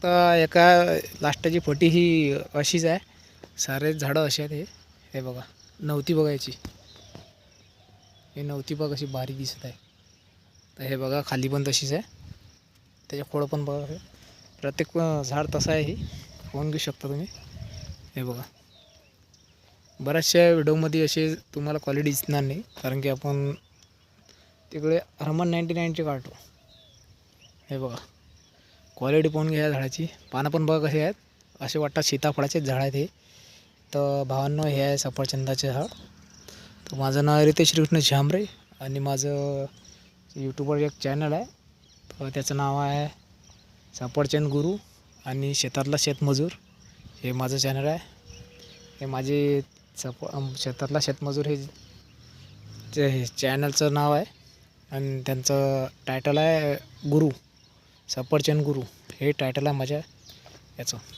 शकता एका लास्टाची फटी ही अशीच आहे. सारे झाडं अशी आहेत हे. हे बघा नवती बघायची हे नवती बघ अशी बारीक दिसत आहे. तर हे बघा खाली पण तशीच आहे. त्याच्या खोडं पण बघा प्रत्येक झाड तसं आहे हे. होऊन घेऊ शकता तुम्ही. हे बघा. बऱ्याचशा व्हिडिओमध्ये असे तुम्हाला क्वालिटी दिसणार नाही. कारण की आपण तिकडे हरमन नाईन्टी नाईनचे काढतो. हे बघा. क्वालिटी पाहून घ्या झाडाची. पानं पण बघा कसे आहेत. असे वाटतात सीताफळाचेच झाड आहेत हे. तर भावांनो हे आहे सफरचंदाचे झाड. तर माझं नाव रितेश कृष्ण झांबरे आणि माझं यूट्यूबवर एक चॅनल आहे. तर त्याचं नाव आहे सफरचंद गुरु आणि शेतातला शेतमजूर. हे माझं चॅनल आहे. हे माझे सफ शेतातला शेतमजूर हे हे चॅनलचं नाव आहे. आणि त्यांचं टायटल आहे गुरु. सफरचंद गुरु हे टायटल आहे माझ्या याचं.